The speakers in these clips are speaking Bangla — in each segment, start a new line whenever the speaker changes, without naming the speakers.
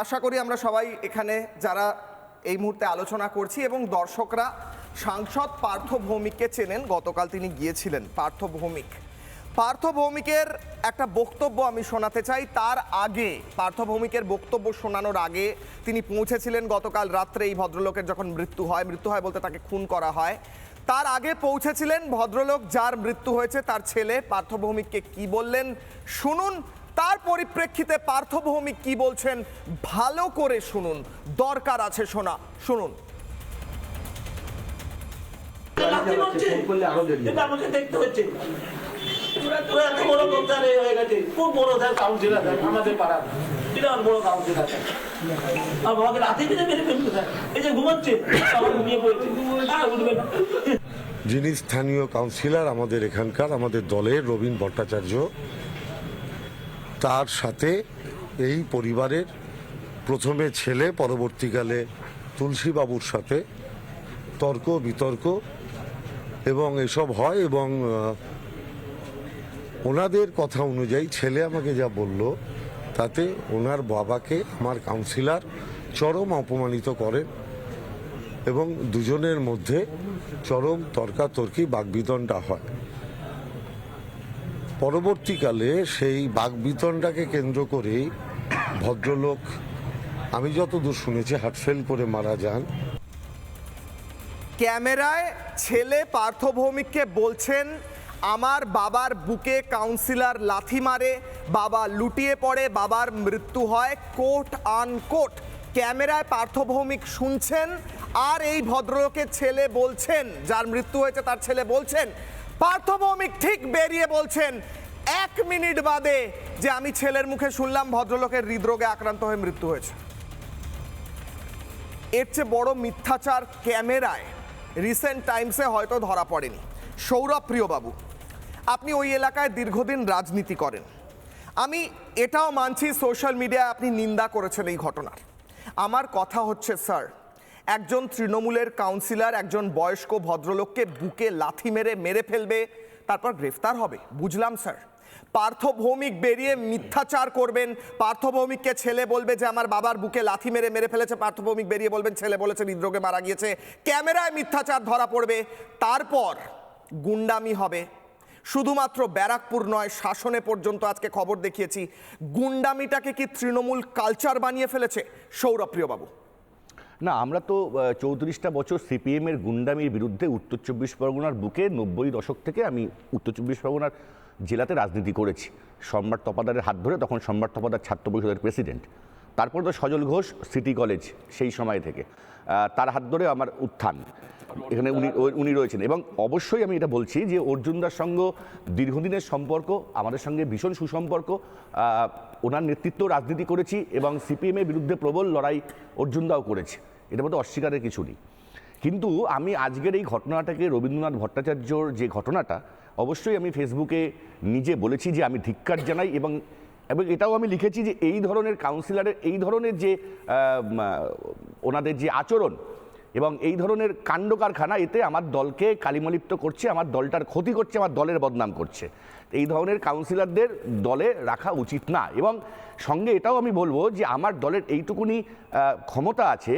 আশা করি আমরা সবাই এখানে যারা এই মুহূর্তে আলোচনা করছি এবং দর্শকরা সাংসদ পার্থ ভৌমিককে চেনেন, গতকাল তিনি গিয়েছিলেন পার্থ ভৌমিক। পার্থ ভৌমিকের একটা বক্তব্য আমি শোনাতে চাই, তার আগে, পার্থ ভৌমিকের বক্তব্য শোনানোর আগে তিনি পৌঁছেছিলেন গতকাল রাত্রে এই ভদ্রলোকের যখন মৃত্যু হয় মৃত্যু হয় বলতে তাকে খুন করা হয়। তার আগে পৌঁছেছিলেন ভদ্রলোক যার মৃত্যু হয়েছে, তার ছেলে পার্থ ভৌমিককে কি বললেন? শুনুন তার পরিপ্রেক্ষিতে পার্থ ভৌমিক কি বলছেন? ভালো করে শুনুন। দরকার আছে শোনা। শুনুন।
লাথি মারছে।
ফোন করলে আরও দেরি হবে।
এটা আমাকে দেখতে হচ্ছে। তোরা তোরা এত বড় বক্তার হয়ে গেছে। খুব বড় স্যার কাউন্সিলার স্যার আমাদের পাড়ার। বিরাট বড় কাউন্সিলার স্যার আর রাতে দিনে মেরে ফেলতো স্যার এই যে ঘুমাচ্ছে আবার ঘুমিয়ে পড়েছে। আর উঠবে না।
যিনি স্থানীয় কাউন্সিলর আমাদের এখানকার আমাদের দলের রবীন ভট্টাচার্য তার সাথে এই পরিবারের প্রথমে ছেলে, পরবর্তীকালে তুলসীবাবুর সাথে তর্ক, বিতর্ক এবং এসব হয় এবং ওনাদের কথা অনুযায়ী ছেলে আমাকে যা বলল, তাতে ওনার বাবাকে আমার কাউন্সিলর চরম অপমানিত করেন এবং দুজনের মধ্যে চরম তর্কাতর্কি বাগবিতণ্ডা হয়। পরবর্তীকালে সেই বাগবিতণ্ডাকে কেন্দ্র করেই ভদ্রলোক, আমি যতদূর শুনেছি, হার্টফেল করে মারা যান।
ক্যামেরায় ছেলে পার্থ ভৌমিককে বলছেন, আমার বাবার বুকে কাউন্সিলর লাথি মারে, বাবা লুটিয়ে পড়ে, বাবার মৃত্যু হয়, কোট আন কোট। ক্যামেরায় পার্থ ভৌমিক শুনছেন, আর এই ভদ্রলোকের ছেলে বলছেন, যার মৃত্যু হয়েছে তার ছেলে বলছেন পার্থ ভৌমিক ঠিক বেরিয়ে বলছেন, এক মিনিট বাদে যে আমি ছেলের মুখে শুনলাম ভদ্রলোকের হৃদরোগে আক্রান্ত হয়ে মৃত্যু হয়েছে। এর চেয়ে বড় মিথ্যাচার ক্যামেরায় রিসেন্ট টাইমসে হয়তো ধরা পড়েনি। সৌরভ প্রিয়বাবু, আপনি ওই এলাকায় দীর্ঘদিন রাজনীতি করেন। আমি এটাও মানছি সোশ্যাল মিডিয়ায় আপনি নিন্দা করেছেন এই ঘটনার। আমার কথা হচ্ছে, স্যার একজন তৃণমূলের কাউন্সিলর একজন বয়স্ক ভদ্রলোককে বুকে লাথি মেরে মেরে ফেলবে, তারপর গ্রেফতার হবে। বুঝলাম, স্যার। পার্থ ভৌমিক বেরিয়ে মিথ্যাচার করবেন। পার্থ ভৌমিককে ছেলে বলবে যে, আমার বাবার বুকে লাথি মেরে মেরে ফেলেছে। পার্থ ভৌমিক বেরিয়ে বলবেন, ছেলে বলেছে, হৃদরোগে মারা গিয়েছে। ক্যামেরায় মিথ্যাচার ধরা পড়বে। তারপর গুন্ডামি হবে। শুধুমাত্র ব্যারাকপুর নয়, শাসনে পর্যন্ত আজকে খবর দেখিয়েছি। গুন্ডামিটাকে কি তৃণমূল কালচার বানিয়ে ফেলেছে? সৌরভ প্রিয়বাবু।
না, আমরা তো চৌত্রিশটা বছর সিপিএমের গুন্ডামির বিরুদ্ধে উত্তর চব্বিশ পরগনার বুকে নব্বই দশক থেকে আমি উত্তর চব্বিশ পরগনার জেলাতে রাজনীতি করেছি। সম্রাট তপাদারের হাত ধরে তখন সম্রাট তপাদার ছাত্র পরিষদের প্রেসিডেন্ট। তারপর তো সজল ঘোষ সিটি কলেজ সেই সময় থেকে। তার হাত ধরে আমার উত্থান। এখানে উনি উনি রয়েছেন। এবং অবশ্যই আমি এটা বলছি যে অর্জুনদার সঙ্গে দীর্ঘদিনের সম্পর্ক, আমাদের সঙ্গে ভীষণ সুসম্পর্ক। ওনার নেতৃত্ব রাজনীতি করেছি এবং সিপিএমের বিরুদ্ধে প্রবল লড়াই অর্জুনদাও করেছে। এটার মধ্যে অস্বীকারের কিছু নেই। কিন্তু আমি আজকের এই ঘটনাটাকে রবীন্দ্রনাথ ভট্টাচার্যর যে ঘটনাটা, অবশ্যই আমি ফেসবুকে নিজে বলেছি যে আমি ধিক্কার জানাই এবং এবং এটাও আমি লিখেছি যে এই ধরনের কাউন্সিলরের এই ধরনের যে ওনাদের যে আচরণ এবং এই ধরনের কাণ্ড কারখানা, এতে আমার দলকে কালিমলিপ্ত করছে, আমার দলটার ক্ষতি করছে, আমার দলের বদনাম করছে। এই ধরনের কাউন্সিলরদের দলে রাখা উচিত না এবং সঙ্গে এটাও আমি বলব যে আমার দলের এইটুকুনি ক্ষমতা আছে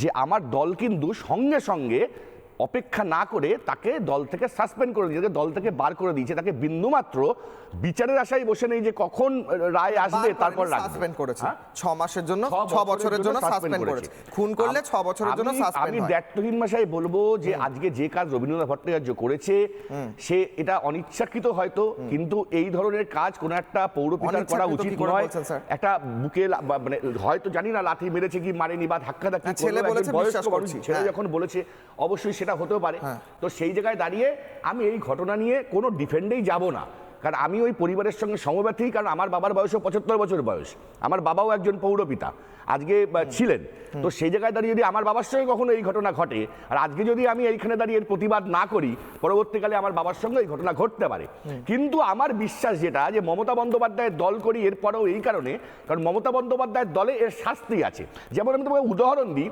যে আমার দল কিন্তু সঙ্গে সঙ্গে অপেক্ষা না করে তাকে দল থেকে সাসপেন্ড করে দিয়েছে দল থেকে বার করে দিয়েছে। তাকে বিন্দুমাত্র বিচারের আশায় বসে নেই যে কখন রায় আসবে তারপর
সাসপেন্ড করেছে।
হ্যাঁ?
ছ মাসের জন্য
ছ
বছরের জন্য সাসপেন্ড করেছে। খুন করলে ছ বছরের জন্য
আমি-
সাসপেন্ড
আমি ব্যর্থহীন ভাষায় বলব যে আজকে যে কাজ রবীন্দ্রনাথ ভট্টাচার্য করেছে সে এটা অনিচ্ছাকৃত হয়তো কিন্তু এই ধরনের কাজ কোনো একটা পৌরপিতার করা উচিত নয়। একটা বুকে মানে হয়তো জানি না লাথি মেরেছে কি মারেনি বা ধাক্কা ধাক্কি
ছেলে বলেছে, বিশ্বাস করছি,
ছেলে
হ্যাঁ।
যখন বলেছে অবশ্যই সেটা হতেও পারে। তো সেই জায়গায় দাঁড়িয়ে আমি এই ঘটনা নিয়ে কোনো ডিফেন্ডেই যাব না। কারণ আমি ওই পরিবারের সঙ্গে সমব্যথী কারণ আমার বাবার বয়সও পঁচাত্তর বছর বয়স। আমার বাবাও একজন পৌরপিতা আজকে ছিলেন। তো সেই জায়গায় দাঁড়িয়ে যদি আমার বাবার সঙ্গে কখনো এই ঘটনা ঘটে আর আজকে যদি আমি এইখানে দাঁড়িয়ে এর প্রতিবাদ না করি পরবর্তীকালে আমার বাবার সঙ্গে এই ঘটনা ঘটতে পারে। কিন্তু আমার বিশ্বাস যেটা যে মমতা বন্দ্যোপাধ্যায়ের দল করি এরপরেও এই কারণে কারণ মমতা বন্দ্যোপাধ্যায়ের দলে এর শাস্তি আছে। যেমন আমি তোমাকে উদাহরণ দিই।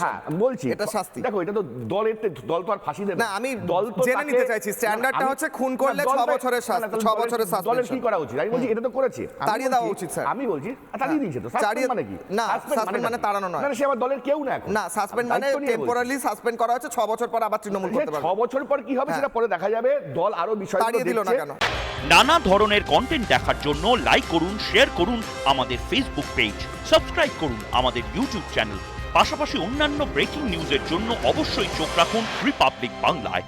হ্যাঁ বলছি।
এটা শাস্তি।
দেখো এটা তো দলের দল তো আর ফাঁসি দেবে
না, আমি
দল তো
জেনে নিতে চাইছি,
আমি-
হচ্ছে খুন করলে বছরের শাস্তি,
না,
ছ
দলের- কি করা উচিত? আমি বলছি এটা তো করেছে।
তাড়িয়ে দেওয়া উচিত, স্যার।
আমি বলছি তাড়িয়ে দিয়েছে তো।
তাড়িয়ে-
সাসপেন্ড মানে কি?
না,
Suspend
suspend মানে তাড়ানো নয়।
না সে আমার দলের কেউ না এখন।
না সাসপেন্ড মানে। টেম্পোরারি সাসপেন্ড করা হচ্ছে বছর পর আবার তৃণমূল করতে
ছ
পারবে।
বছর পর কি হবে
হ্যাঁ।
সেটা পরে দেখা যাবে। দল আরও বিষয়গুলো
তাড়িয়ে দিল না কেন?
নানা ধরনের কন্টেন্ট দেখার জন্য লাইক করুন শেয়ার করুন আমাদের ফেসবুক পেজ সাবস্ক্রাইব করুন আমাদের ইউটিউব চ্যানেল পাশাপাশি অন্যান্য ব্রেকিং নিউজের জন্য অবশ্যই চোখ রাখুন রিপাবলিক বাংলায়